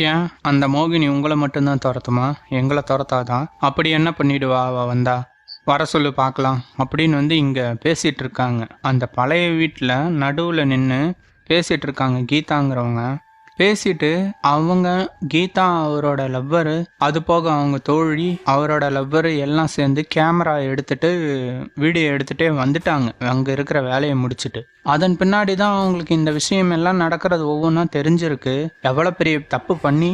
ஏன் அந்த மோகினி உங்களை மட்டும்தான் துரத்துமா? எங்களை துரத்தாதான் அப்படி என்ன பண்ணிடுவா அவ வந்தா? வர சொல்லு பார்க்கலாம். அப்படின்னு வந்து இங்கே பேசிகிட்டு இருக்காங்க. அந்த பழைய வீட்டில் நடுவில் நின்று பேசிகிட்டு இருக்காங்க கீதாங்கிறவங்க. பேசிட்டு அவங்க கீதா அவரோட லவ்வரு அது போக அவங்க தோழி அவரோட லவ்வரு எல்லாம் சேர்ந்து கேமரா எடுத்துட்டு வீடியோ எடுத்துகிட்டே வந்துட்டாங்க. அங்கே இருக்கிற வேலையை முடிச்சுட்டு. அதன் பின்னாடி தான் அவங்களுக்கு இந்த விஷயம் எல்லாம் நடக்கிறது ஒவ்வொன்றா தெரிஞ்சிருக்கு. எவ்வளோ பெரிய தப்பு பண்ணி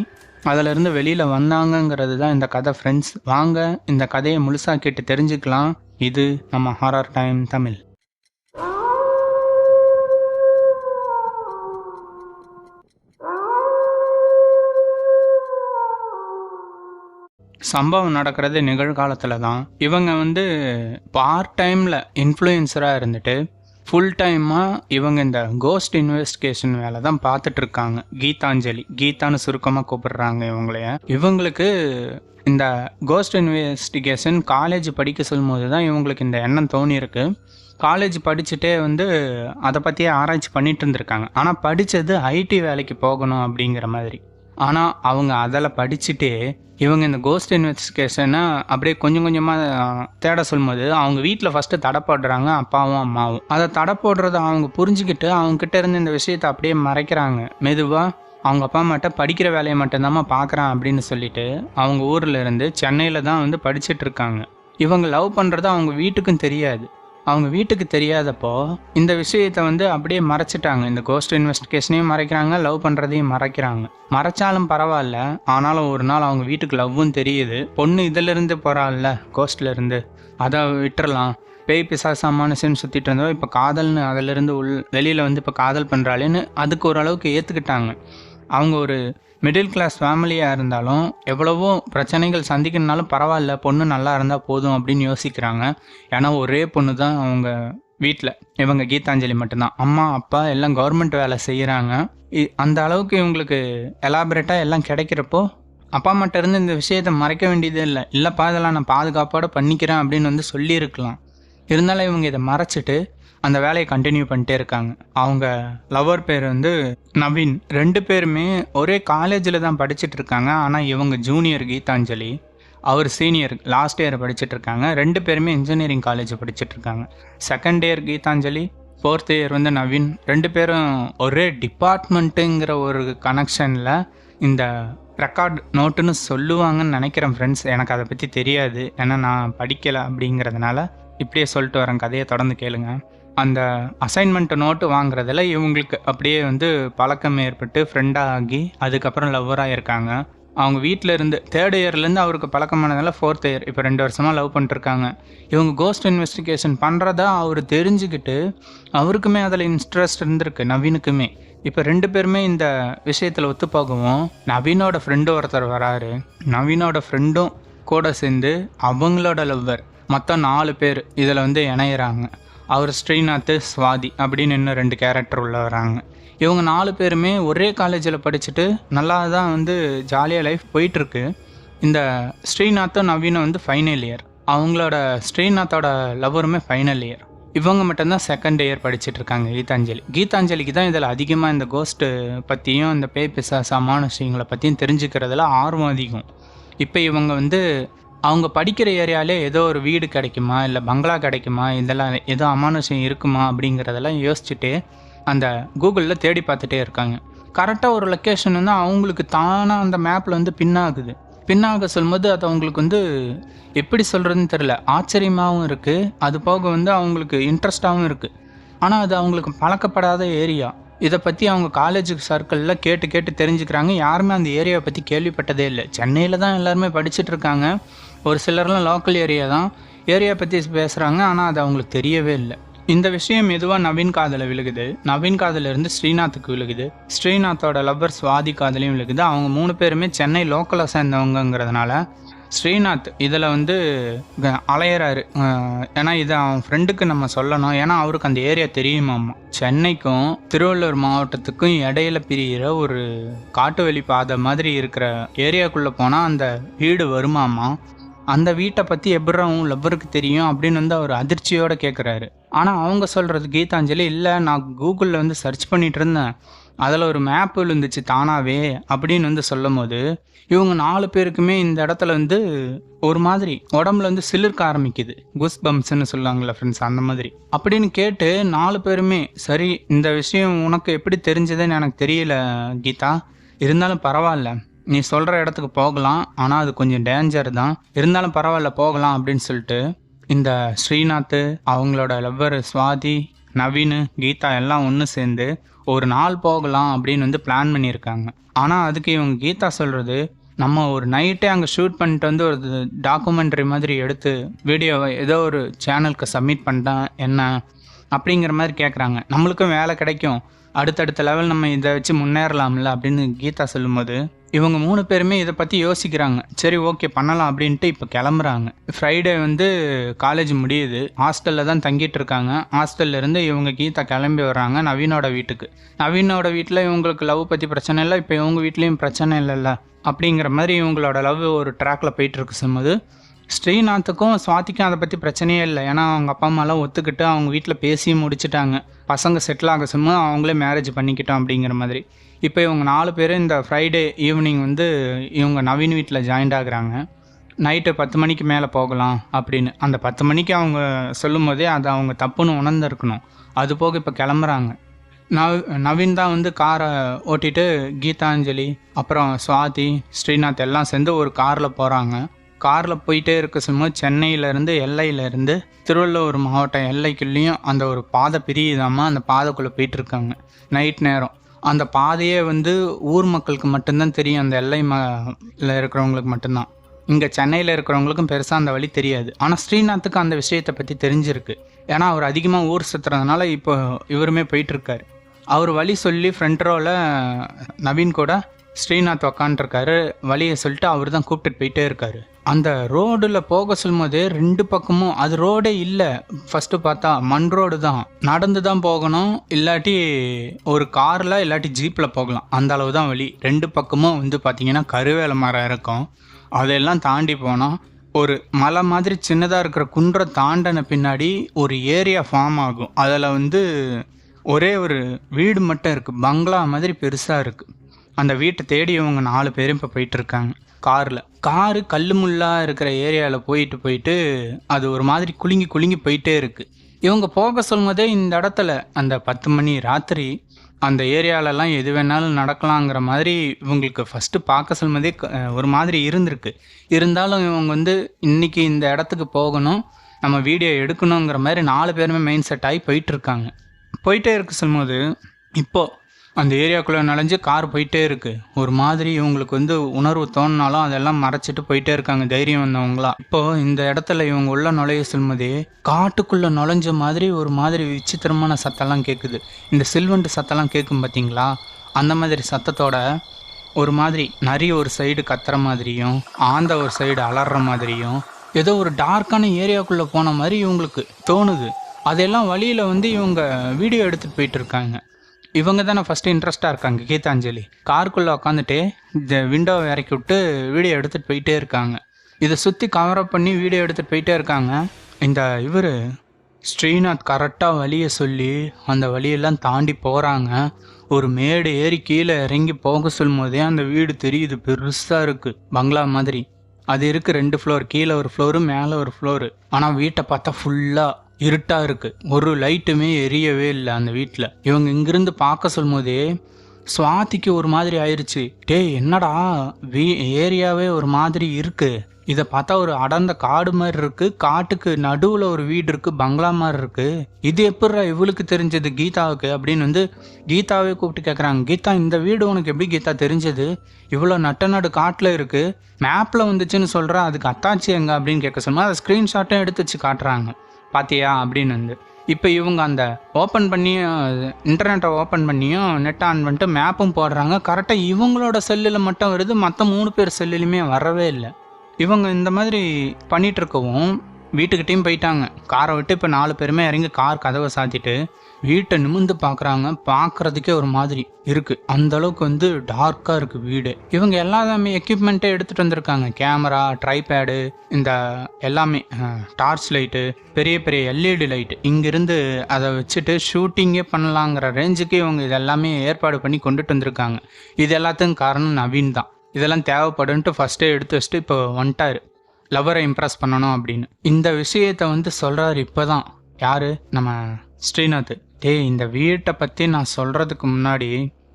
அதிலிருந்து வெளியில் வந்தாங்கங்கிறது தான் இந்த கதை ஃப்ரெண்ட்ஸ் வாங்க இந்த கதையை முழுசாக கேட்டு தெரிஞ்சுக்கலாம். இது நம்ம ஹாரர் டைம் தமிழ். சம்பவம் நடக்கிறது நிகழ்காலத்தில் தான் இவங்க வந்து பார்ட் டைமில் இன்ஃப்ளூயன்சராக இருந்துட்டு ஃபுல் டைமாக இவங்க இந்த கோஸ்ட் இன்வெஸ்டிகேஷன் வேலை தான் பார்த்துட்டு இருக்காங்க கீதாஞ்சலி. கீதான்னு சுருக்கமாக கூப்பிடுறாங்க இவங்களைய இவங்களுக்கு இந்த கோஸ்ட் இன்வெஸ்டிகேஷன் காலேஜ் படிக்க சொல்லும்போது தான் இவங்களுக்கு இந்த எண்ணம் தோணியிருக்கு. காலேஜ் படிச்சுட்டே வந்து அதை பற்றியே ஆராய்ச்சி பண்ணிட்டு இருந்திருக்காங்க. ஆனால் படித்தது ஐடி வேலைக்கு போகணும் அப்படிங்கிற மாதிரி. ஆனால் அவங்க அதில் படிச்சுட்டே இவங்க இந்த கோஸ்ட் இன்வெஸ்டிகேஷனை அப்படியே கொஞ்சம் கொஞ்சமாக தேட சொல்லும்போது அவங்க வீட்டில் ஃபஸ்ட்டு தடை போடுறாங்க அப்பாவும் அம்மாவும். அதை தடை போடுறத அவங்க புரிஞ்சுக்கிட்டு அவங்ககிட்ட இருந்து இந்த விஷயத்தை அப்படியே மறைக்கிறாங்க. மெதுவாக அவங்க அப்பா அம்மாட்ட படிக்கிற வேலையை மட்டும்தாம்மா பார்க்குறான் அப்படின்னு சொல்லிட்டு அவங்க ஊரில் இருந்து சென்னையில் தான் வந்து படிச்சுட்டு இருக்காங்க. இவங்க லவ் பண்ணுறது அவங்க வீட்டுக்கும் தெரியாது. அவங்க வீட்டுக்கு தெரியாதப்போ இந்த விஷயத்தை வந்து அப்படியே மறைச்சிட்டாங்க. இந்த கோஸ்ட் இன்வெஸ்டிகேஷனையும் மறைக்கிறாங்க லவ் பண்ணுறதையும் மறைக்கிறாங்க. மறைச்சாலும் பரவாயில்ல ஆனாலும் ஒரு நாள் அவங்க வீட்டுக்கு லவ்வும் தெரியுது. பொண்ணு இதிலிருந்து போகிறாள்ல கோஸ்ட்லேருந்து அதை விட்டுறலாம். பேய் பிசாசாமான சின் சுற்றிட்டு இருந்தோம். இப்போ காதல்னு அதிலிருந்து உள் வெளியில் வந்து இப்போ காதல் பண்ணுறாளேன்னு அதுக்கு ஓரளவுக்கு ஏற்றுக்கிட்டாங்க அவங்க ஒரு மிடில் கிளாஸ் ஃபேமிலியாக இருந்தாலும் எவ்வளவோ பிரச்சனைகள் சந்திக்கணுனாலும் பரவாயில்ல பொண்ணு நல்லா இருந்தால் போதும் அப்படின்னு யோசிக்கிறாங்க. ஏன்னா ஒரே பொண்ணு தான் அவங்க வீட்டில் இவங்க கீதாஞ்சலி மட்டும்தான். அம்மா அப்பா எல்லாம் கவர்மெண்ட் வேலை செய்கிறாங்க அந்த அளவுக்கு இவங்களுக்கு எலாபரேட்டாக எல்லாம் கிடைக்கிறப்போ அப்பா அம்மாட்ட இருந்து இந்த விஷயத்தை மறைக்க வேண்டியதே இல்லை. இல்லைப்பா இதெல்லாம் நான் பாதுகாப்போடு பண்ணிக்கிறேன் அப்படின்னு வந்து சொல்லியிருக்கலாம். இருந்தாலும் இவங்க இதை மறைச்சிட்டு அந்த வேலையை கண்டினியூ பண்ணிட்டே இருக்காங்க. அவங்க லவர் பேர் வந்து நவீன். ரெண்டு பேருமே ஒரே காலேஜில் தான் படிச்சுட்டு இருக்காங்க. ஆனால் இவங்க ஜூனியர் கீதாஞ்சலி அவர் சீனியர் லாஸ்ட் இயர் படிச்சுட்டு இருக்காங்க. ரெண்டு பேருமே இன்ஜினியரிங் காலேஜ் படிச்சுட்டு இருக்காங்க. Second year Geethanjali fourth year வந்து நவீன். ரெண்டு பேரும் ஒரே டிபார்ட்மெண்ட்டுங்கிற ஒரு கனெக்ஷனில் இந்த ரெக்கார்ட் நோட்டுன்னு சொல்லுவாங்கன்னு நினைக்கிறேன் ஃப்ரெண்ட்ஸ் எனக்கு அதை பற்றி தெரியாது. ஏன்னா நான் படிக்கலை அப்படிங்கிறதுனால இப்படியே சொல்லிட்டு வரேன். கதையை தொடர்ந்து கேளுங்க. அந்த அசைன்மெண்ட் நோட்டு வாங்குறதில் இவங்களுக்கு அப்படியே வந்து பழக்கம் ஏற்பட்டு ஃப்ரெண்டாக ஆகி அதுக்கப்புறம் லவ்வராக இருக்காங்க அவங்க வீட்டில் இருந்து தேர்ட் இயர்லேருந்து அவருக்கு பழக்கமானதால் ஃபோர்த் இயர் இப்போ ரெண்டு வருஷமாக லவ் பண்ணிட்டுருக்காங்க. இவங்க கோஸ்ட் இன்வெஸ்டிகேஷன் பண்ணுறதா அவர் தெரிஞ்சுக்கிட்டு அவருக்குமே அதில் இன்ட்ரெஸ்ட் இருந்திருக்கு நவீனுக்குமே. இப்போ ரெண்டு பேருமே இந்த விஷயத்தில் ஒத்து போகவும் நவீனோட ஃப்ரெண்டு ஒருத்தர் வராரு. நவீனோட ஃப்ரெண்டும் கூட சேர்ந்து அவங்களோட லவ்வர் மொத்தம் நாலு பேர் இதில் வந்து இணையிறாங்க. அவர் ஸ்ரீநாத் சுவாதி அப்படின்னு இன்னும் ரெண்டு கேரக்டர் உள்ள வராங்க இவங்க நாலு பேருமே ஒரே காலேஜில் படிச்சுட்டு நல்லா தான் வந்து ஜாலியாக லைஃப் போயிட்டுருக்கு. இந்த ஸ்ரீநாத்தும் நவீனும் வந்து ஃபைனல் இயர் அவங்களோட ஸ்ரீநாத்தோட லவ்வருமே ஃபைனல் இயர் இவங்க மட்டும்தான் செகண்ட் இயர் படிச்சுட்டு இருக்காங்க கீதாஞ்சலி. கீதாஞ்சலிக்கு தான் இதில் அதிகமாக இந்த கோஸ்ட்டு பற்றியும் இந்த பேய் பிசாசமான விஷயங்களை பற்றியும் தெரிஞ்சுக்கிறதுல ஆர்வம் அதிகம். இப்போ இவங்க வந்து அவங்க படிக்கிற ஏரியாலே ஏதோ ஒரு வீடு கிடைக்குமா இல்லை பங்களா கிடைக்குமா இதெல்லாம் ஏதோ அமானுஷம் இருக்குமா அப்படிங்கிறதெல்லாம் யோசிச்சுட்டு அந்த கூகுளில் தேடி பார்த்துட்டே இருக்காங்க. கரெக்டாக ஒரு லொக்கேஷன் வந்து அவங்களுக்கு தானாக அந்த மேப்பில் வந்து பின்னாகுது பின்னாக சொல்லும்போது அது அவங்களுக்கு வந்து எப்படி சொல்கிறதுன்னு தெரில ஆச்சரியமாகவும் இருக்குது அது போக வந்து அவங்களுக்கு இன்ட்ரெஸ்டாகவும் இருக்குது ஆனால் அது அவங்களுக்கு பழக்கப்படாத ஏரியா. இதை பற்றி அவங்க காலேஜ் சர்க்கிளில் கேட்டு கேட்டு தெரிஞ்சுக்கிறாங்க. யாருமே அந்த ஏரியாவை பற்றி கேள்விப்பட்டதே இல்லை. சென்னையில் தான் எல்லாருமே படிச்சுட்டு இருக்காங்க. ஒரு சிலர்லாம் லோக்கல் ஏரியா தான். ஏரியா பற்றி பேசுகிறாங்க ஆனால் அது அவங்களுக்கு தெரியவே இல்லை. இந்த விஷயம் மெதுவாக நவீன் காதில் விழுகுது. நவீன் காதலிருந்து ஸ்ரீநாத்துக்கு விழுகுது. ஸ்ரீநாத்தோட லவ்வர் சுவாதி காதலையும் விழுகுது. அவங்க மூணு பேருமே சென்னை லோக்கலை சேர்ந்தவங்கங்கிறதுனால ஸ்ரீநாத் இதில் வந்து க- ஏன்னா இதை அவன் ஃப்ரெண்டுக்கு நம்ம சொல்லணும். ஏன்னா அவருக்கு அந்த ஏரியா தெரியுமாம்மா சென்னைக்கும் திருவள்ளூர் மாவட்டத்துக்கும் இடையில பிரிகிற ஒரு காட்டு வழி பாதை மாதிரி இருக்கிற ஏரியாக்குள்ளே போனால் அந்த வீடு வருமாமா? அந்த வீட்டை பற்றி எப்படி உன் லவ்வருக்கு தெரியும் அப்படின்னு வந்து அவர் அதிர்ச்சியோடு கேட்குறாரு ஆனால் அவங்க சொல்கிறது கீதாஞ்சலி இல்லை நான் கூகுளில் வந்து சர்ச் பண்ணிட்டு இருந்தேன். அதில் ஒரு மேப் விழுந்துச்சு தானாவே அப்படின்னு வந்து சொல்லும் போது இவங்க நாலு பேருக்குமே இந்த இடத்துல வந்து ஒரு மாதிரி உடம்புல வந்து சிலிர்க்க ஆரம்பிக்குது. குஸ் பம்ப்ஸ்ன்னு சொல்லுவாங்கல்ல ஃப்ரெண்ட்ஸ் அந்த மாதிரி. அப்படின்னு கேட்டு நாலு பேருமே சரி இந்த விஷயம் உனக்கு எப்படி தெரிஞ்சதுன்னு எனக்கு தெரியல கீதா. இருந்தாலும் பரவாயில்ல. நீ சொல்கிற இடத்துக்கு போகலாம் ஆனால் அது கொஞ்சம் டேஞ்சர் தான். இருந்தாலும் பரவாயில்ல போகலாம் அப்படின்னு சொல்லிட்டு இந்த ஸ்ரீநாத் அவங்களோட லவ்வர் சுவாதி நவீன் கீதா எல்லாம் ஒன்று சேர்ந்து ஒரு நாள் போகலாம் அப்படின்னு வந்து பிளான் பண்ணியிருக்காங்க. ஆனால் அதுக்கு இவங்க கீதா சொல்கிறது நம்ம ஒரு நைட்டே அங்கே ஷூட் பண்ணிட்டு வந்து ஒரு டாக்குமெண்ட்ரி மாதிரி எடுத்து வீடியோவை ஏதோ ஒரு சேனலுக்கு சப்மிட் பண்ணிட்டேன் என்ன அப்படிங்கிற மாதிரி கேட்குறாங்க நம்மளுக்கும் வேலை கிடைக்கும். அடுத்தடுத்த லெவல் நம்ம இதை வச்சு முன்னேறலாம்ல அப்படின்னு கீதா சொல்லும்போது இவங்க மூணு பேருமே இதை பற்றி யோசிக்கிறாங்க. சரி ஓகே பண்ணலாம் அப்படின்ட்டு இப்போ கிளம்புறாங்க. ஃப்ரைடே வந்து காலேஜ் முடியுது. ஹாஸ்டலில் தான் தங்கிட்டு இருக்காங்க. ஹாஸ்டல்ல இருந்து இவங்க கீதா கிளம்பி வர்றாங்க நவீனோட வீட்டுக்கு. நவீனோட வீட்டில் இவங்களுக்கு லவ் பற்றி பிரச்சனை இல்லை. இப்போ இவங்க வீட்லேயும் பிரச்சனை இல்லைல்ல. அப்படிங்கிற மாதிரி இவங்களோட லவ் ஒரு ட்ராக்ல போயிட்டு இருக்கு சொல்லும்போது ஸ்ரீநாத்துக்கும் சுவாதிக்கும் அதை பற்றி பிரச்சனையே இல்லை. ஏன்னா அவங்க அப்பா அம்மாலாம் ஒத்துக்கிட்டு அவங்க வீட்டில் பேசி முடிச்சுட்டாங்க. பசங்க செட்டில் ஆக சும்மா அவங்களே மேரேஜ் பண்ணிக்கிட்டோம் அப்படிங்கிற மாதிரி. இப்போ இவங்க நாலு பேர் இந்த ஃப்ரைடே ஈவினிங் வந்து இவங்க நவீன் வீட்டில் ஜாயிண்ட் ஆகுறாங்க. நைட்டு பத்து மணிக்கு மேலே போகலாம் அப்படின்னு. அந்த பத்து மணிக்கு அவங்க சொல்லும் போதே அதை அவங்க தப்புன்னு உணர்ந்துருக்கணும். அது போக இப்போ கிளம்புறாங்க. நவ் நவீன் தான் வந்து காரை ஓட்டிட்டு கீதாஞ்சலி அப்புறம் சுவாதி ஸ்ரீநாத் எல்லாம் சேர்ந்து ஒரு காரில் போகிறாங்க காரில் போயிட்டே இருக்க சொல்லும்போது சென்னையிலேருந்து எல்லையிலேருந்து திருவள்ளூர் மாவட்டம் எல்லைக்குள்ளேயும் அந்த ஒரு பாதை பிரியுதாமல் அந்த பாதைக்குள்ளே போயிட்டுருக்காங்க நைட் நேரம். அந்த பாதையே வந்து ஊர் மக்களுக்கு மட்டும்தான் தெரியும். அந்த எல்லை ம இருக்கிறவங்களுக்கு மட்டும்தான். இங்கே சென்னையில் இருக்கிறவங்களுக்கும் பெருசாக அந்த வழி தெரியாது. ஆனால் ஸ்ரீநாத்துக்கு அந்த விஷயத்தை பற்றி தெரிஞ்சிருக்கு. ஏன்னா அவர் அதிகமாக ஊர் சுற்றுறதுனால இப்போ இவருமே போயிட்டுருக்காரு. அவர் வழி சொல்லி ஃப்ரண்ட் ரோவில் நவீன் கூட ஸ்ரீநாத் உக்காண்ட்ருக்காரு வழியை சொல்லிட்டு அவர் தான் கூப்பிட்டுட்டு போயிட்டே இருக்காரு. அந்த ரோடில் போக சொல்லும்போது ரெண்டு பக்கமும் அது ரோடே இல்லை. ஃபஸ்ட்டு பார்த்தா மண் ரோடு தான். நடந்து தான் போகணும். இல்லாட்டி ஒரு காரில் இல்லாட்டி ஜீப்பில் போகலாம். அந்த அளவு தான் வழி. ரெண்டு பக்கமும் வந்து பார்த்திங்கன்னா கருவேல மரம் இருக்கும். அதையெல்லாம் தாண்டி போனால் ஒரு மலை மாதிரி சின்னதாக இருக்கிற குன்றை தாண்டின பின்னாடி ஒரு ஏரியா ஃபார்ம் ஆகும். அதில் வந்து ஒரே ஒரு வீடு மட்டும் இருக்குது பங்களா மாதிரி பெருசாக இருக்குது அந்த வீட்டை தேடி இவங்க நாலு பேரும் இப்போ போயிட்டுருக்காங்க காரில். காரு கல் முள்ளாக இருக்கிற ஏரியாவில் போயிட்டு போயிட்டு அது ஒரு மாதிரி குலுங்கி குலுங்கி போயிட்டே இருக்குது இவங்க போக சொல்லும்போதே இந்த இடத்துல. அந்த பத்து மணி ராத்திரி அந்த ஏரியாலலாம் எது வேணாலும் நடக்கலாங்கிற மாதிரி இவங்களுக்கு ஃபஸ்ட்டு பார்க்க சொல்லும்போதே ஒரு மாதிரி இருந்திருக்கு. இருந்தாலும் இவங்க வந்து இன்றைக்கி இந்த இடத்துக்கு போகணும் நம்ம வீடியோ எடுக்கணுங்கிற மாதிரி நாலு பேருமே மைண்ட் செட் ஆகி போயிட்டுருக்காங்க போயிட்டே இருக்க சொல்லும்போது இப்போது அந்த ஏரியாக்குள்ளே நுழைஞ்சு கார் போயிட்டே இருக்கு. ஒரு மாதிரி இவங்களுக்கு வந்து உணர்வு தோணினாலும் அதெல்லாம் மறைச்சிட்டு போயிட்டே இருக்காங்க தைரியம் வந்தவங்களா. இப்போது இந்த இடத்துல இவங்க உள்ள நுழைய செல்லும்போதே காட்டுக்குள்ளே நுழைஞ்ச மாதிரி ஒரு மாதிரி விசித்திரமான சத்தம்லாம் கேட்குது இந்த சில்வண்டு சத்தம்லாம் கேட்கும் பார்த்தீங்களா அந்த மாதிரி சத்தத்தோட ஒரு மாதிரி நிறைய ஒரு சைடு கத்துற மாதிரியும் ஆந்த ஒரு சைடு அலற மாதிரியும் ஏதோ ஒரு டார்க்கான ஏரியாக்குள்ளே போன மாதிரி இவங்களுக்கு தோணுது. அதெல்லாம் வழியில் வந்து இவங்க வீடியோ எடுத்துகிட்டு போயிட்டு இருக்காங்க. இவங்க தானே ஃபஸ்ட்டு இன்ட்ரெஸ்ட்டாக இருக்காங்க கீதாஞ்சலி. காருக்குள்ளே உட்காந்துட்டு இந்த விண்டோவை இறக்கி விட்டு வீடியோ எடுத்துகிட்டு போயிட்டே இருக்காங்க. இதை சுற்றி கவர் அப் பண்ணி வீடியோ எடுத்துகிட்டு போயிட்டே இருக்காங்க. இந்த இவர் ஸ்ரீநாத் கரெக்டாக வழியை சொல்லி அந்த வழியெல்லாம் தாண்டி போகிறாங்க ஒரு மேடு ஏறி கீழே இறங்கி போக சொல்லும் போதே அந்த வீடு தெரியுது பெருசாக இருக்குது பங்களா மாதிரி. அது இருக்குது ரெண்டு ஃப்ளோர் கீழே ஒரு ஃப்ளோரு மேலே ஒரு ஃப்ளோரு ஆனால் வீட்டை பார்த்தா ஃபுல்லாக இருட்டாக இருக்குது ஒரு லைட்டுமே எரியவே இல்லை அந்த வீட்டில் இவங்க இங்கிருந்து பார்க்க சொல்லும்போதே சுவாதிக்கு ஒரு மாதிரி ஆயிடுச்சு டேய் என்னடா? வீ ஏரியாவே ஒரு மாதிரி இருக்குது இதை பார்த்தா ஒரு அடர்ந்த காடு மாதிரி இருக்குது காட்டுக்கு நடுவில் ஒரு வீடு இருக்குது பங்களா மாதிரி இருக்குது இது எப்படிரா இவளுக்கு தெரிஞ்சது கீதாவுக்கு? அப்படின்னு வந்து கீதாவே கூப்பிட்டு கேட்குறாங்க கீதா இந்த வீடு உனக்கு எப்படி கீதா தெரிஞ்சது? இவ்வளோ நட்ட நடு காட்டில் இருக்குது மேப்பில் வந்துச்சுன்னு சொல்கிறா அதுக்கு அத்தாச்சி எங்க? அப்படின்னு கேட்க சொன்னால் அதை ஸ்க்ரீன்ஷாட்டும் எடுத்து வச்சு காட்டுறாங்க. பார்த்தியா அப்படின்னு வந்து. இப்போ இவங்க அந்த ஓப்பன் பண்ணி இன்டர்நெட்டை ஓப்பன் பண்ணியும் நெட் ஆன் பண்ணிட்டு மேப்பும் போடுறாங்க. கரெக்டாக இவங்களோட செல்லில் மட்டும் வருது. மற்ற மூணு பேர் செல்லுலையுமே வரவே இல்லை. இவங்க இந்த மாதிரி பண்ணிகிட்ருக்கவும் வீட்டுக்கிட்டேயும் போயிட்டாங்க. காரை விட்டு இப்போ நாலு பேருமே இறங்கி கார் கதவை சாத்திட்டு வீட்டை நிமிந்து பார்க்குறாங்க பார்க்கறதுக்கே ஒரு மாதிரி இருக்குது அந்த அளவுக்கு வந்து டார்க்காக இருக்குது வீடு. இவங்க எல்லாமே எக்யூப்மெண்ட்டே எடுத்துகிட்டு வந்திருக்காங்க. கேமரா ட்ரைபேடு இந்த எல்லாமே டார்ச் லைட்டு பெரிய பெரிய எல்இடி லைட்டு இங்கேருந்து அதை வச்சுட்டு ஷூட்டிங்கே பண்ணலாங்கிற ரேஞ்சுக்கு இவங்க இதெல்லாமே ஏற்பாடு பண்ணி கொண்டுட்டு வந்திருக்காங்க. இது எல்லாத்துக்கும் காரணம் நவீன் தான். இதெல்லாம் தேவைப்படுன்ட்டு ஃபஸ்ட்டே எடுத்து வச்சுட்டு இப்போ வந்துட்டார். லவரை இம்ப்ரெஸ் பண்ணணும் அப்படின்னு. இந்த விஷயத்த வந்து சொல்கிறாரு இப்போ தான் யார்? நம்ம ஸ்ரீநாத். டேய் இந்த வீட்டை பற்றி நான் சொல்கிறதுக்கு முன்னாடி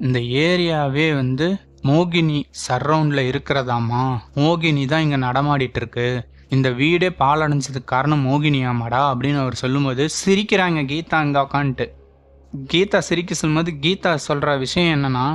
இந்த ஏரியாவே வந்து மோகினி சரௌண்டில் இருக்கிறதாமா மோகினி தான் இங்கே நடமாடிட்டு இருக்கு. இந்த வீடே பாலடைஞ்சதுக்கு காரணம் மோகினியாமாடா அப்படின்னு அவர் சொல்லும்போது சிரிக்கிறாங்க கீதா அங்கே உக்காந்துட்டு. கீதா சிரிக்க சொல்லும்போது கீதா சொல்கிற விஷயம் என்னென்னா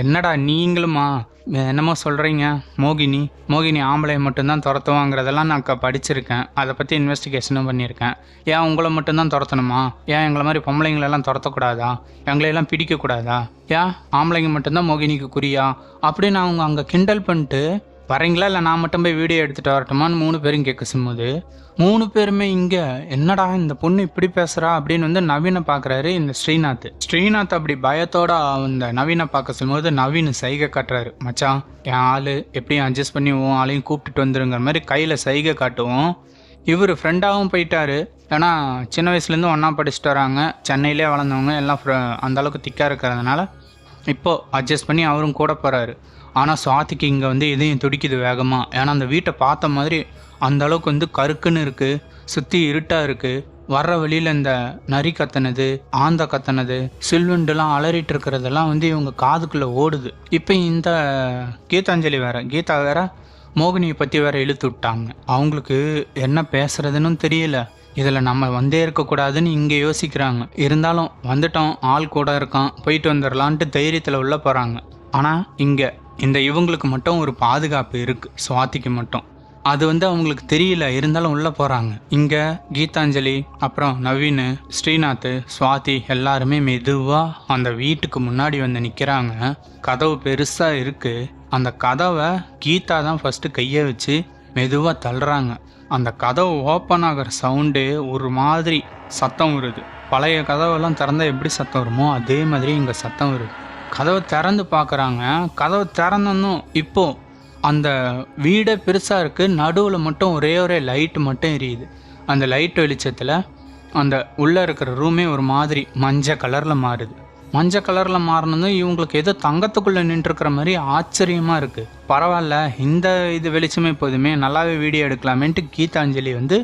என்னடா நீங்களுமா? என்னமோ சொல்கிறீங்க மோகினி. மோகினி ஆம்பளை மட்டும்தான் துரத்துவாங்கிறதெல்லாம் நான் க படிச்சிருக்கேன். அதை பற்றி இன்வெஸ்டிகேஷனும் பண்ணியிருக்கேன். ஏன் உங்களை மட்டும்தான் துரத்தணுமா? ஏன் எங்களை மாதிரி பொம்பளைங்களெல்லாம் துரத்தக்கூடாதா? எங்களையெல்லாம் பிடிக்கக்கூடாதா? ஏன் ஆம்பளைங்க மட்டும்தான் மோகினிக்கு குறியா? அப்படின்னு அவங்க அங்கே கிண்டல் பண்ணிட்டு வரீங்களா? இல்லை நான் மட்டும் போய் வீடியோ எடுத்துகிட்டு வரட்டுமான்னு மூணு பேரும் கேட்க சொல்லும்போது மூணு பேருமே இங்கே என்னடா இந்த பொண்ணு இப்படி பேசுகிறா அப்படின்னு வந்து நவீனை பார்க்குறாரு இந்த ஸ்ரீநாத். ஸ்ரீநாத் அப்படி பயத்தோட அந்த நவீனை பார்க்க சொல்லும்போது நவீன் சைகை காட்டுறாரு. மச்சான் என் ஆள் எப்படியும் அட்ஜஸ்ட் பண்ணி உன் ஆளையும் கூப்பிட்டுட்டு வந்துருங்கிற மாதிரி கையில் சைகை காட்டுவோம். இவர் ஃப்ரெண்டாகவும் போயிட்டாரு. ஏன்னா சின்ன வயசுலேருந்து ஒன்றா படிச்சுட்டு வராங்க. சென்னையிலே வளர்ந்தவங்க எல்லாம் fr- அந்த அளவுக்கு திக்காக இருக்கிறதுனால இப்போது அட்ஜஸ்ட் பண்ணி அவரும் கூட போகிறாரு ஆனால் சுவாதிக்கு இங்கே வந்து எதையும் துடிக்குது வேகமாக ஏன்னா அந்த வீட்டை பார்த்த மாதிரி அந்த அளவுக்கு வந்து கருக்குன்னு இருக்குது சுற்றி இருட்டாக இருக்குது வர்ற வழியில் இந்த நரி கத்தனது ஆந்த கத்தனது சில்வண்டுலாம் அலறிட்டு இருக்கிறதெல்லாம் வந்து இவங்க காதுக்குள்ளே ஓடுது. இப்போ இந்த கீதாஞ்சலி வேற கீதா வேற மோகினியை பற்றி வேற இழுத்து விட்டாங்க. அவங்களுக்கு என்ன பேசுறதுன்னு தெரியல. இதில் நம்ம வந்தே இருக்கக்கூடாதுன்னு இங்கே யோசிக்கிறாங்க. இருந்தாலும் வந்துட்டோம் ஆள் கூட இருக்கான் போயிட்டு வந்துடலான்ட்டு தைரியத்தில் உள்ள போகிறாங்க ஆனால் இங்கே இந்த இவங்களுக்கு மட்டும் ஒரு பாதுகாப்பு இருக்குது சுவாதிக்கு மட்டும். அது வந்து அவங்களுக்கு தெரியல இருந்தாலும் உள்ளே போகிறாங்க இங்கே கீதாஞ்சலி அப்புறம் நவீன் ஸ்ரீநாத் சுவாதி எல்லாருமே மெதுவாக அந்த வீட்டுக்கு முன்னாடி வந்து நிற்கிறாங்க கதவு பெருசாக இருக்குது அந்த கதவை கீதா தான் ஃபஸ்ட்டு கையை வச்சு மெதுவாக தள்ளுறாங்க. அந்த கதவு ஓப்பன் ஆகிற சவுண்டு ஒரு மாதிரி சத்தம் வருது. பழைய கதவெல்லாம் திறந்தால் எப்படி சத்தம் வருமோ அதே மாதிரி இங்கே சத்தம் வருது. கதவை திறந்து பார்க்குறாங்க. கதவை திறந்தனும் இப்போ அந்த வீடே பெருசாக இருக்குது நடுவில் மட்டும் ஒரே ஒரே லைட்டு மட்டும் எரியுது. அந்த லைட் வெளிச்சத்தில் அந்த உள்ளே இருக்கிற ரூமே ஒரு மாதிரி மஞ்சள் கலரில் மாறுது. மஞ்சள் கலரில் மாறினதும் இவங்களுக்கு ஏதோ தங்கத்துக்குள்ளே நின்றுருக்கிற மாதிரி ஆச்சரியமாக இருக்குது பரவாயில்ல இந்த இது வெளிச்சமே போதுமே நல்லாவே வீடியோ எடுக்கலாமேன்ட்டு கீதாஞ்சலி வந்து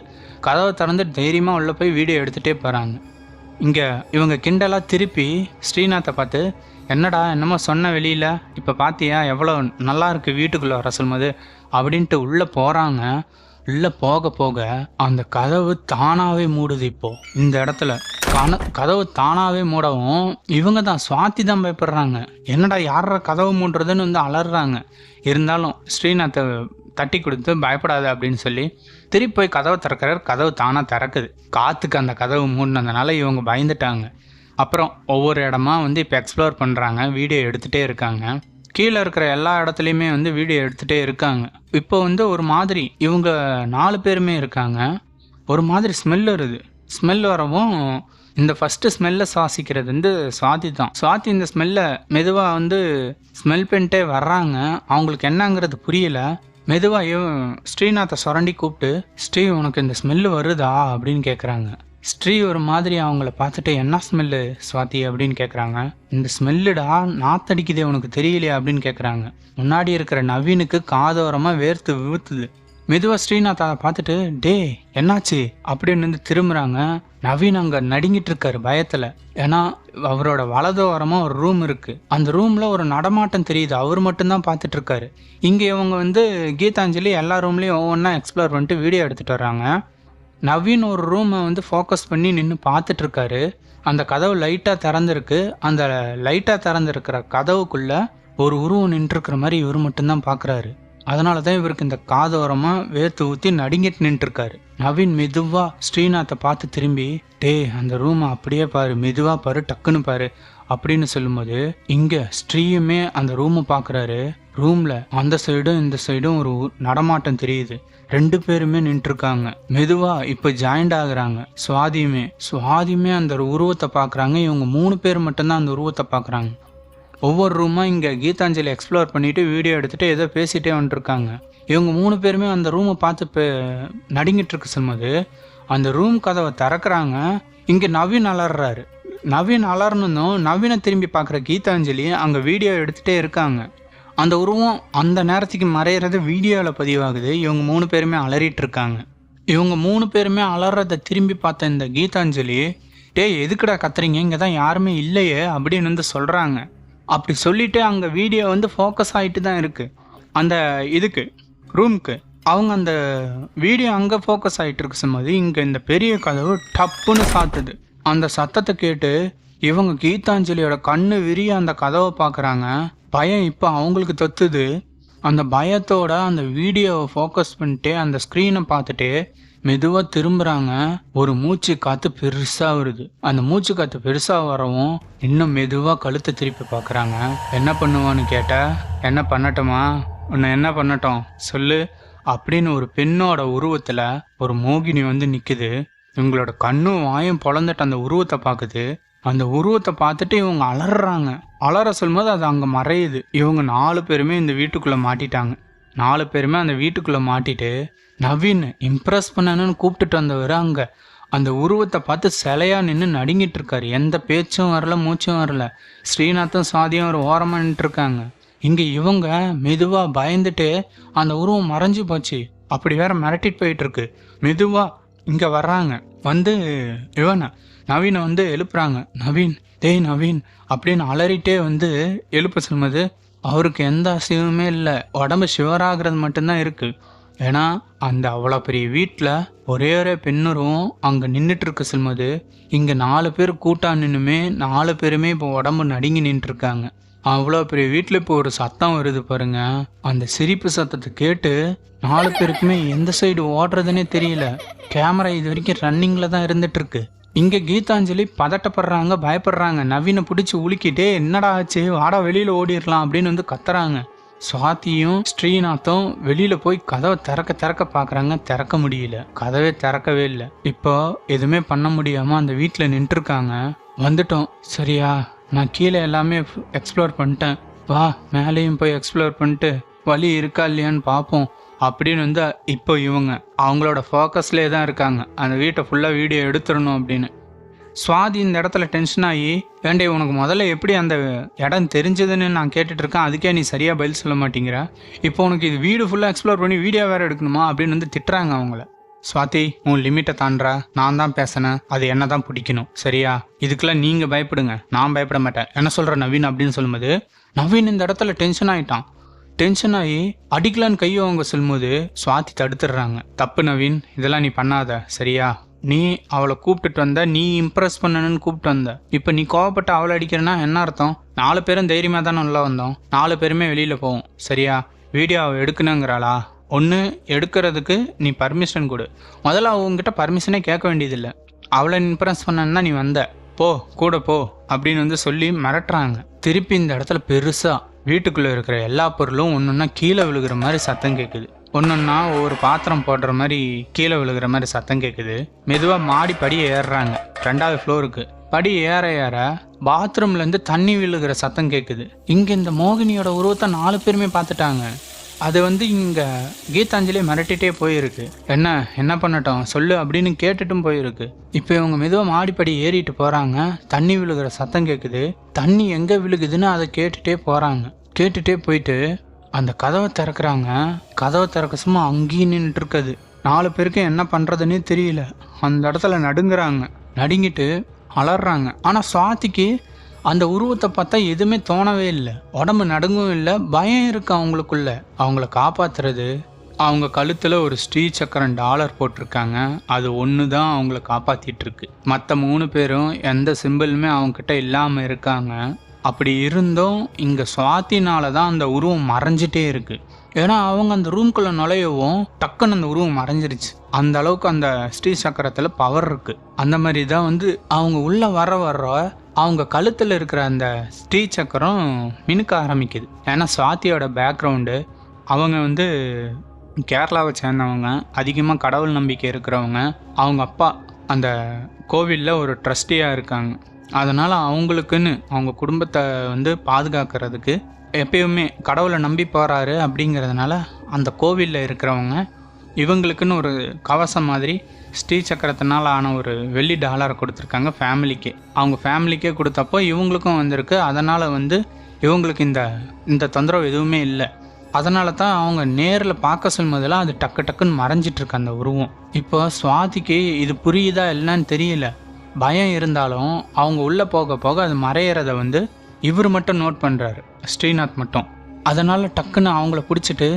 கதவை திறந்து தைரியமாக உள்ளே போய் வீடியோ எடுத்துகிட்டே போகிறாங்க இங்கே இவங்க கிண்டலாக திருப்பி ஸ்ரீநாத்தை பார்த்து என்னடா என்னமோ சொன்ன வெளியில் இப்போ பார்த்தியா எவ்வளோ நல்லா இருக்கு வீட்டுக்குள்ளே வர சொல்லும்போது அப்படின்ட்டு உள்ளே போகிறாங்க உள்ளே போக போக அந்த கதவு தானாகவே மூடுது இப்போது இந்த இடத்துல. கன கதவு தானாகவே மூடவும் இவங்க தான் சுவாத்தி தான் பயப்படுறாங்க. என்னடா யார கதவு மூடுறதுன்னு வந்து அலறாங்க. இருந்தாலும் ஸ்ரீநாத்தை தட்டி கொடுத்து பயப்படாத அப்படின்னு சொல்லி திருப்பி போய் கதவை திறக்கிறார். கதவு தானாக திறக்குது. காற்றுக்கு அந்த கதவு மூடினதுனால இவங்க பயந்துட்டாங்க. அப்புறம் ஒவ்வொரு இடமா வந்து இப்போ எக்ஸ்ப்ளோர் பண்ணுறாங்க வீடியோ எடுத்துகிட்டே இருக்காங்க. கீழே இருக்கிற எல்லா இடத்துலையுமே வந்து வீடியோ எடுத்துகிட்டே இருக்காங்க. இப்போ வந்து ஒரு மாதிரி இவங்க நாலு பேருமே இருக்காங்க. ஒரு மாதிரி ஸ்மெல் வருது. ஸ்மெல் வரவும் இந்த ஃபஸ்ட்டு ஸ்மெல்லை சுவாசிக்கிறது வந்து சுவாதி தான். சுவாதி இந்த ஸ்மெல்லை மெதுவாக வந்து ஸ்மெல் பண்ணிட்டே வர்றாங்க. அவங்களுக்கு என்னங்கிறது புரியல. மெதுவாக ஸ்ரீநாத்தை சுரண்டி கூப்பிட்டு ஸ்ரீ உனக்கு இந்த ஸ்மெல்லு வருதா? அப்படின்னு கேட்குறாங்க ஸ்ரீ ஒரு மாதிரி அவங்கள பார்த்துட்டு என்ன ஸ்மெல்லு சுவாதி? அப்படின்னு கேட்குறாங்க இந்த ஸ்மெல்லுடா நாத்தடிக்குதே உனக்கு தெரியலையா? அப்படின்னு கேட்குறாங்க முன்னாடி இருக்கிற நவீனுக்கு காதோரமாக வேர்த்து விழுத்துது மெதுவாக ஸ்ரீநாத் அதை பார்த்துட்டு டே என்னாச்சு? அப்படின்னு வந்து திரும்புகிறாங்க நவீன் அங்கே நடுங்கிட்டு இருக்காரு பயத்தில். ஏன்னா அவரோட வலதோரமாக ஒரு ரூம் இருக்குது அந்த ரூமில் ஒரு நடமாட்டம் தெரியுது. அவர் மட்டும்தான் பார்த்துட்டு இருக்காரு. இங்கே இவங்க வந்து கீதாஞ்சலி எல்லா ரூம்லேயும் ஒவ்வொன்றா எக்ஸ்ப்ளோர் பண்ணிட்டு வீடியோ எடுத்துகிட்டு வர்றாங்க. நவீன் ஒரு ரூமை வந்து ஃபோக்கஸ் பண்ணி நின்று பார்த்துட்ருக்காரு. அந்த கதவு லைட்டாக திறந்துருக்கு. அந்த லைட்டாக திறந்துருக்கிற கதவுக்குள்ளே ஒரு உருவம் நின்றுருக்கிற மாதிரி இவர் மட்டும்தான் பார்க்குறாரு. அதனால தான் இவருக்கு இந்த காதோரமாக வேர்த்து ஊற்றி நடுங்கிட்டு நின்றுருக்காரு. நவீன் மெதுவாக ஸ்ரீநாத்தை பார்த்து திரும்பி டேய் அந்த ரூமை அப்படியே பாரு. மெதுவாக பாரு. டக்குன்னு பாரு. அப்படின்னு சொல்லும்போது இங்க ஸ்ரீயுமே அந்த ரூமை பார்க்குறாரு ரூம்ல அந்த சைடும் இந்த சைடும் ஒரு நடமாட்டம் தெரியுது. ரெண்டு பேருமே நின்றுருக்காங்க. மெதுவா இப்ப ஜாயிண்ட் ஆகுறாங்க. சுவாதியுமே. சுவாதியுமே அந்த உருவத்தை பார்க்குறாங்க இவங்க மூணு பேர் மட்டும்தான் அந்த உருவத்தை பார்க்குறாங்க ஒவ்வொரு ரூமாக இங்கே கீதாஞ்சலி எக்ஸ்ப்ளோர் பண்ணிட்டு வீடியோ எடுத்துட்டு ஏதோ பேசிட்டே வந்துட்டுருக்காங்க இவங்க மூணு பேருமே அந்த ரூமை பார்த்து இப்போ நடுங்கிட்டு இருக்க சொல்லும்போது அந்த ரூம் கதவை திறக்கிறாங்க. இங்கே நவீன் அலறாரு நவீன் அலர்னதும் நவீனை திரும்பி பார்க்குற கீதாஞ்சலி அங்கே வீடியோ எடுத்துகிட்டே இருக்காங்க. அந்த உருவம் அந்த நேரத்துக்கு மறையிறது வீடியோவில் பதிவாகுது. இவங்க மூணு பேருமே அலறிட்டு இருக்காங்க. இவங்க மூணு பேருமே அலறதை திரும்பி பார்த்த இந்த கீதாஞ்சலி டேய் எதுக்குடா கத்துறீங்க? இங்கே தான் யாருமே இல்லையே அப்படின்னு வந்து சொல்கிறாங்க அப்படி சொல்லிவிட்டு அங்கே வீடியோ வந்து ஃபோக்கஸ் ஆகிட்டு தான் இருக்குது அந்த இதுக்கு ரூமுக்கு அவங்க அந்த வீடியோ அங்கே ஃபோக்கஸ் ஆகிட்டு இருக்கு சும்மாது இங்கே இந்த பெரிய கதவு டப்புன்னு சாத்துது. அந்த சத்தத்தை கேட்டு இவங்க கீதாஞ்சலியோட கண்ணு விரிய அந்த கதவை பார்க்குறாங்க. பயம் இப்போ அவங்களுக்கு தொத்துது. அந்த பயத்தோட அந்த வீடியோவை ஃபோக்கஸ் பண்ணிட்டு அந்த ஸ்க்ரீனை பார்த்துட்டு மெதுவாக திரும்புகிறாங்க ஒரு மூச்சு காற்று பெருசாக வருது. அந்த மூச்சு காற்று பெருசாக வரவும் இன்னும் மெதுவாக கழுத்தை திருப்பி பார்க்குறாங்க. என்ன பண்ணுவான்னு கேட்டால் என்ன பண்ணட்டுமா? உன்னை என்ன பண்ணட்டும்? சொல்லு. அப்படின்னு ஒரு பெண்ணோட உருவத்தில் ஒரு மோகினி வந்து நிற்குது இவங்களோட கண்ணும் வாயும் பொழந்துட்டு அந்த உருவத்தை பார்க்குது. அந்த உருவத்தை பார்த்துட்டு இவங்க அலறாங்க. அலற சொல்லும்போது அது அங்கே மறையுது. இவங்க நாலு பேருமே இந்த வீட்டுக்குள்ளே மாட்டிட்டாங்க. நாலு பேருமே அந்த வீட்டுக்குள்ளே மாட்டிட்டு நவீன் இம்ப்ரெஸ் பண்ணணும்னு கூப்பிட்டுட்டு வந்தவர் அங்கே. அந்த உருவத்தை பார்த்து சிலையா நின்று நடுங்கிட்டு இருக்காரு. எந்த பேச்சும் வரல மூச்சும் வரல. ஸ்ரீநாத்தும் சாதியும் ஒரு ஓரமாக நின்றுருக்காங்க இங்கே இவங்க மெதுவாக பயந்துட்டு அந்த உருவம் மறைஞ்சு போச்சு. அப்படி வேற மிரட்டிட்டு போயிட்டு இருக்கு. மெதுவாக இங்கே வர்றாங்க. வந்து இவனை நவீனை வந்து எழுப்புறாங்க. நவீன் டேய் நவீன் அப்படின்னு அலறிட்டே வந்து எழுப்ப சொல்லும்போது அவருக்கு எந்த அசைவுமே இல்லை. உடம்பு சிவராகிறது மட்டும்தான் இருக்குது ஏன்னா அந்த அவ்வளோ பெரிய வீட்டில் ஒரே ஒரே பெண்ணுருவும் அங்கே நின்றுட்டு இருக்க சொல்லும்போது இங்கே நாலு பேர் கூட்டா நின்றுமே நாலு பேருமே இப்போ உடம்பு நடுங்கி நின்றுருக்காங்க அவ்வளோ பெரிய வீட்டில் இப்போ ஒரு சத்தம் வருது பாருங்க. அந்த சிரிப்பு சத்தத்தை கேட்டு நாலு பேருக்குமே எந்த சைடு ஓடுறதுன்னே தெரியல. கேமரா இது வரைக்கும் ரன்னிங்கில் தான் இருந்துட்டு இருக்கு இங்கே கீதாஞ்சலி பதட்டப்படுறாங்க பயப்படுறாங்க. நவீனை பிடிச்சி உலுக்கிட்டே என்னடா ஆச்சு? வாடா வெளியில் ஓடிடலாம் அப்படின்னு வந்து கத்துறாங்க. சுவாத்தியும் ஸ்ரீநாத்தும் வெளியில போய் கதவை திறக்க திறக்க பார்க்குறாங்க திறக்க முடியல. கதவே திறக்கவே இல்லை. இப்போ எதுவுமே பண்ண முடியாம அந்த வீட்டில் நின்றுருக்காங்க. வந்துட்டோம். சரியா? நான் கீழே எல்லாமே எக்ஸ்ப்ளோர் பண்ணிட்டேன். வா மேலேயும் போய் எக்ஸ்ப்ளோர் பண்ணிட்டு வழி இருக்கா இல்லையான்னு பார்ப்போம் அப்படின்னு வந்து இப்போ இவங்க அவங்களோட ஃபோக்கஸ்லேயே தான் இருக்காங்க. அந்த வீட்டை ஃபுல்லாக வீடியோ எடுத்துடணும் அப்படின்னு. சுவாதி இந்த இடத்துல டென்ஷன் ஆகி ஏண்டே உனக்கு முதல்ல எப்படி அந்த இடம் தெரிஞ்சதுன்னு நான் கேட்டுட்டு இருக்கேன். அதுக்கே நீ சரியாக பதில் சொல்ல மாட்டேங்கிற. இப்போ உனக்கு இது வீடு ஃபுல்லாக எக்ஸ்ப்ளோர் பண்ணி வீடியோ வேறு எடுக்கணுமா? அப்படின்னு வந்து திட்டுறாங்க அவங்கள. சுவாதி உன் லிமிட்டை தாண்டா நான் தான் பேசினேன். அது என்ன தான் பிடிக்கணும். சரியா? இதுக்கெல்லாம் நீங்கள் பயப்படுங்க. நான் பயப்பட மாட்டேன். என்ன சொல்கிற நவீன் அப்படின்னு சொல்லும்போது நவீன் இந்த இடத்துல டென்ஷன் ஆகிட்டான் டென்ஷன் ஆகி அடிக்கலான்னு கையை அவங்க சொல்லும்போது சுவாதி தடுத்துடுறாங்க. தப்பு நவீன். இதெல்லாம் நீ பண்ணாத. சரியா? நீ அவளை கூப்பிட்டுட்டு வந்த நீ இம்ப்ரெஸ் பண்ணணும்னு கூப்பிட்டு வந்த. இப்போ நீ கோவப்பட்டு அவளை அடிக்கிறேன்னா என்ன அர்த்தம்? நாலு பேரும் தைரியமாக தானே உள்ள வந்தோம். நாலு பேருமே வெளியில் போவோம். சரியா? வீடியோ அவள் எடுக்கணுங்கிறாளா? ஒன்று எடுக்கிறதுக்கு நீ பர்மிஷன் கொடு. முதல்ல அவங்ககிட்ட பர்மிஷனே கேட்க வேண்டியதில்லை. அவளை இம்ப்ரெஸ் பண்ணனா நீ வந்த. போ கூட போ அப்படின்னு வந்து சொல்லி மிரட்டுறாங்க. திருப்பி இந்த இடத்துல பெருசாக வீட்டுக்குள்ளே இருக்கிற எல்லா பொருளும் ஒன்று ஒன்றா கீழே விழுகிற மாதிரி சத்தம் கேட்குது ஒன்றுன்னா ஒவ்வொரு பாத்திரம் போடுற மாதிரி கீழே விழுகிற மாதிரி சத்தம் கேட்குது மெதுவாக மாடி படி ஏறுறாங்க. ரெண்டாவது ஃப்ளோருக்கு படி ஏற ஏற பாத்ரூம்லேருந்து தண்ணி விழுகிற சத்தம் கேட்குது இங்கே இந்த மோகினியோட உருவத்தை நாலு பேருமே பார்த்துட்டாங்க. அது வந்து இங்கே கீதாஞ்சலி மிரட்டிட்டே போயிருக்கு. என்ன என்ன பண்ணட்டும்? சொல்லு அப்படின்னு கேட்டுட்டும் போயிருக்கு. இப்போ இவங்க மெதுவாக மாடிப்படி ஏறிட்டு போகிறாங்க தண்ணி விழுகிற சத்தம் கேட்குது தண்ணி எங்கே விழுகுதுன்னு அதை கேட்டுகிட்டே போகிறாங்க கேட்டுகிட்டே போயிட்டு அந்த கதவை திறக்கிறாங்க. கதவை திறக்க சும்மா அங்கேயும் நின்றுட்டு நாலு பேருக்கு என்ன பண்ணுறதுன்னே தெரியல. அந்த இடத்துல நடுங்குறாங்க. நடுங்கிட்டு அலறாங்க. ஆனால் சுவாதிக்கு அந்த உருவத்தை பார்த்தா எதுவுமே தோணவே இல்லை. உடம்பு நடுங்கவும் இல்லை. பயம் இருக்கு அவங்களுக்குள்ள. அவங்கள காப்பாத்துறது. அவங்க கழுத்தில் ஒரு ஸ்ரீ சக்கரம் டாலர் போட்டிருக்காங்க. அது ஒன்று தான் அவங்கள காப்பாற்றிட்டு இருக்கு மற்ற மூணு பேரும் எந்த சிம்பிளுமே அவங்கக்கிட்ட இல்லாமல் இருக்காங்க. அப்படி இருந்தும் இங்கே சுவாத்தினால தான் அந்த உருவம் மறைஞ்சிட்டே இருக்கு. ஏன்னா அவங்க அந்த ரூம்குள்ளே நுழையவும் டக்குன்னு அந்த உருவம் மறைஞ்சிருச்சு. அந்த அளவுக்கு அந்த ஸ்ரீ சக்கரத்தில் பவர் இருக்கு. அந்த மாதிரி தான் வந்து அவங்க உள்ளே வர வர அவங்க கழுத்தில் இருக்கிற அந்த ஸ்ரீ சக்கரம் மினுக்க ஆரம்பிக்குது. ஏன்னா சுவாத்தியோட பேக்ரவுண்டு அவங்க வந்து கேரளாவை சேர்ந்தவங்க அதிகமாக கடவுள் நம்பிக்கை இருக்கிறவங்க அவங்க அப்பா அந்த கோவிலில் ஒரு ட்ரஸ்டியாக இருக்காங்க. அதனால் அவங்களுக்குன்னு அவங்க குடும்பத்தை வந்து பாதுகாக்கிறதுக்கு எப்பயுமே கடவுளை நம்பி போகிறாரு அப்படிங்கிறதுனால அந்த கோவிலில் இருக்கிறவங்க இவங்களுக்குன்னு ஒரு கவசம் மாதிரி ஸ்ரீ சக்கரத்தினால் ஆன ஒரு வெள்ளி டாலரை கொடுத்துருக்காங்க ஃபேமிலிக்கே. அவங்க ஃபேமிலிக்கே கொடுத்தப்போ இவங்களுக்கும் வந்திருக்கு. அதனால் வந்து இவங்களுக்கு இந்த இந்த தொந்தரவு எதுவுமே இல்லை. அதனால தான் அவங்க நேரில் பார்க்க சொல்லும்போதெல்லாம் அது டக்கு டக்குன்னு மறைஞ்சிட்டுருக்கு அந்த உருவம். இப்போ சுவாதிக்கு இது புரியுதா இல்லைன்னு தெரியல. பயம் இருந்தாலும் அவங்க உள்ளே போக போக அது மறையிறத வந்து இவர் மட்டும் நோட் பண்ணுறாரு ஸ்ரீநாத் மட்டும். அதனால் டக்குன்னு அவங்கள பிடிச்சிட்டு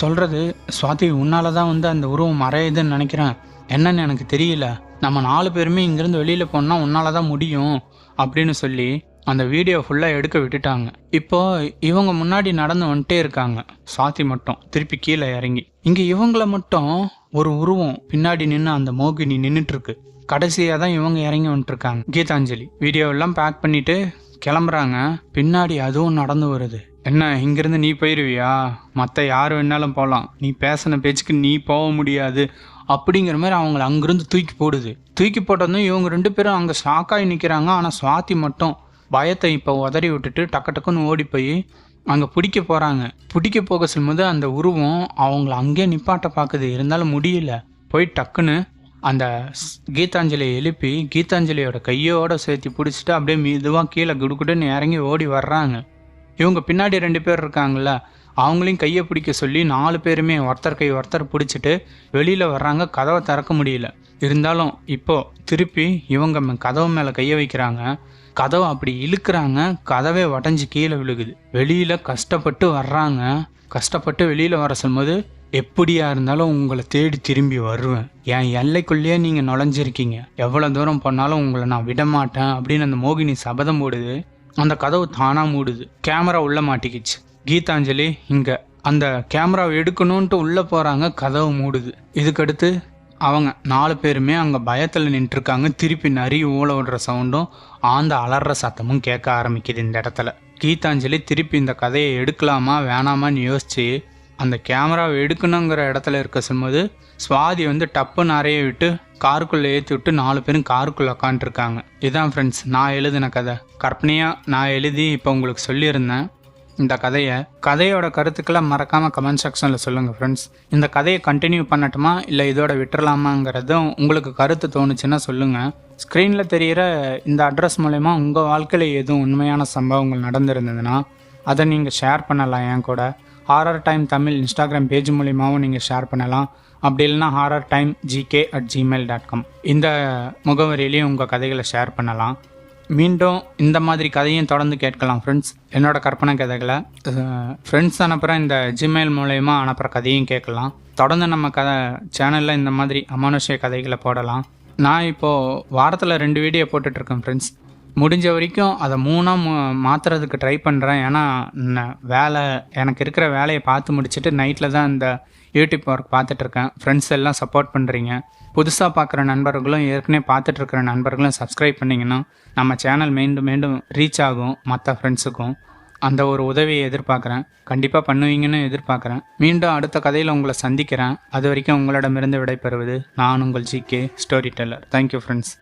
சொல்கிறது சுவாதி உன்னால தான் வந்து அந்த உருவம் மறையுதுன்னு நினைக்கிறேன். என்னன்னு எனக்கு தெரியல. நம்ம நாலு பேருமே இங்கேருந்து வெளியில் போனால் உன்னால தான் முடியும் அப்படின்னு சொல்லி அந்த வீடியோ ஃபுல்லாக எடுக்க விட்டுட்டாங்க. இப்போ இவங்க முன்னாடி நடந்து வந்துட்டே இருக்காங்க. சுவாதி மட்டும் திருப்பி கீழே இறங்கி. இங்கே இவங்கள மட்டும் ஒரு உருவம் பின்னாடி நின்று அந்த மோகினி நின்றுட்டு இருக்கு கடைசியாக தான் இவங்க இறங்கி வந்துட்டுருக்காங்க. கீதாஞ்சலி. வீடியோ எல்லாம் பேக் பண்ணிட்டு கிளம்புறாங்க. பின்னாடி அதுவும் நடந்து வருது. என்ன இங்கேருந்து நீ போயிருவியா? மற்ற யார் வேணாலும் போகலாம் நீ பேசின பேச்சுக்கு நீ போக முடியாது. அப்படிங்கிற மாதிரி அவங்கள அங்கேருந்து தூக்கி போடுது. தூக்கி போட்டதும் இவங்க ரெண்டு பேரும் அங்கே ஷாக்காகி நிற்கிறாங்க ஆனால் சுவாத்தி மட்டும் பயத்தை இப்போ உதறி விட்டுட்டு டக்கு டக்குன்னு ஓடி போய் அங்கே பிடிக்க போகிறாங்க பிடிக்க போக சொல்லும்போது அந்த உருவம் அவங்கள அங்கேயே நிப்பாட்ட பார்க்குது. இருந்தாலும் முடியல. போய் டக்குன்னு அந்த கீதாஞ்சலியை எழுப்பி கீதாஞ்சலியோட கையோட சேர்த்து பிடிச்சிட்டு அப்படியே மெதுவாக கீழே குடுகுடுன்னு இறங்கி ஓடி வர்றாங்க. இவங்க பின்னாடி ரெண்டு பேர் இருக்காங்கல்ல அவங்களையும் கையை பிடிக்க சொல்லி நாலு பேருமே ஒருத்தர் கை ஒருத்தர் பிடிச்சிட்டு வெளியில் வர்றாங்க. கதவை திறக்க முடியல. இருந்தாலும் இப்போது திருப்பி இவங்க கதவு மேலே கையை வைக்கிறாங்க. கதவை அப்படி இழுக்கிறாங்க. கதவே உடஞ்சி கீழே விழுகுது. வெளியில் கஷ்டப்பட்டு வர்றாங்க. கஷ்டப்பட்டு வெளியில் வர சொல்லும்போது எப்படியா இருந்தாலும் உங்களை தேடி திரும்பி வருவேன். என் எல்லைக்குள்ளேயே நீங்கள் நுழைஞ்சிருக்கீங்க. எவ்வளோ தூரம் போனாலும் உங்களை நான் விட மாட்டேன் அப்படின்னு அந்த மோகினி சபதம் போடுது. அந்த கதவு தானாக மூடுது. கேமரா உள்ளே மாட்டிக்கிச்சு. கீதாஞ்சலி இங்கே அந்த கேமராவை எடுக்கணுன்ட்டு உள்ளே போகிறாங்க கதவு மூடுது. இதுக்கடுத்து அவங்க நாலு பேருமே அங்கே பயத்தில் நின்றுருக்காங்க. திருப்பி நரி ஊழ விடுற சவுண்டும் ஆந்த அலற சத்தமும் கேட்க ஆரம்பிக்குது இந்த இடத்துல. கீதாஞ்சலி திருப்பி இந்த கதையை எடுக்கலாமா வேணாமான்னு யோசிச்சு அந்த கேமராவை எடுக்கணுங்கிற இடத்துல இருக்க சொல்லும்போது சுவாதி வந்து டப்புன்னு நிறைய விட்டு காருக்குள்ளே ஏற்றி விட்டு நாலு பேரும் காருக்குள்ளே உக்காண்ட்ருக்காங்க இதுதான் ஃப்ரெண்ட்ஸ் நான் எழுதின கதை. கற்பனையாக நான் எழுதி இப்போ உங்களுக்கு சொல்லியிருந்தேன். இந்த கதையை கதையோட கருத்துக்களை மறக்காமல் கமெண்ட் செக்ஷனில் சொல்லுங்கள் ஃப்ரெண்ட்ஸ் இந்த கதையை கண்டினியூ பண்ணட்டுமா இல்லை இதோட விட்டுறலாமாங்கிறதும் உங்களுக்கு கருத்து தோணுச்சுன்னா சொல்லுங்கள் ஸ்க்ரீனில் தெரிகிற இந்த அட்ரஸ் மூலயமா உங்கள் வாழ்க்கையில் எதுவும் உண்மையான சம்பவங்கள் நடந்திருந்ததுன்னா அதை நீங்கள் ஷேர் பண்ணலாம் என் கூட. Horror time Tamil Instagram page மூலியமாகவும் நீங்கள் ஷேர் பண்ணலாம். அப்படி இல்லைன்னா horror time GK at Gmail dot com இந்த முகவரியிலையும் உங்கள் கதைகளை ஷேர் பண்ணலாம். மீண்டும் இந்த மாதிரி கதையும் தொடர்ந்து கேட்கலாம் ஃப்ரெண்ட்ஸ் என்னோட கற்பனை கதைகளை ஃப்ரெண்ட்ஸ் அனுப்புகிற இந்த ஜிமெயில் மூலயமா அனுப்புகிற கதையும் கேட்கலாம். தொடர்ந்து நம்ம கதை சேனலில் இந்த மாதிரி அமானுஷ்ய கதைகளை போடலாம். நான் இப்போது வாரத்தில் ரெண்டு வீடியோ போட்டுட்ருக்கேன் ஃப்ரெண்ட்ஸ் முடிஞ்ச வரைக்கும் அதை மூணாக மு மாற்றுறதுக்கு ட்ரை பண்ணுறேன் ஏன்னா வேலை எனக்கு இருக்கிற வேலையை பார்த்து முடிச்சுட்டு நைட்டில் தான் இந்த யூடியூப் ஒர்க் பார்த்துட்ருக்கேன். ஃப்ரெண்ட்ஸ் எல்லாம் சப்போர்ட் பண்ணுறீங்க புதுசாக பார்க்குற நண்பர்களும் ஏற்கனவே பார்த்துட்டு இருக்கிற நண்பர்களும் சப்ஸ்கிரைப் பண்ணிங்கன்னா நம்ம சேனல் மீண்டும் மீண்டும் ரீச் ஆகும் மற்ற ஃப்ரெண்ட்ஸுக்கும் அந்த ஒரு உதவியை எதிர்பார்க்குறேன். கண்டிப்பாக பண்ணுவீங்கன்னு எதிர்பார்க்குறேன். மீண்டும் அடுத்த கதையில் உங்களை சந்திக்கிறேன். அது வரைக்கும் உங்களிடமிருந்து விடைபெறுவது நான் உங்கள் G K storyteller thank you friends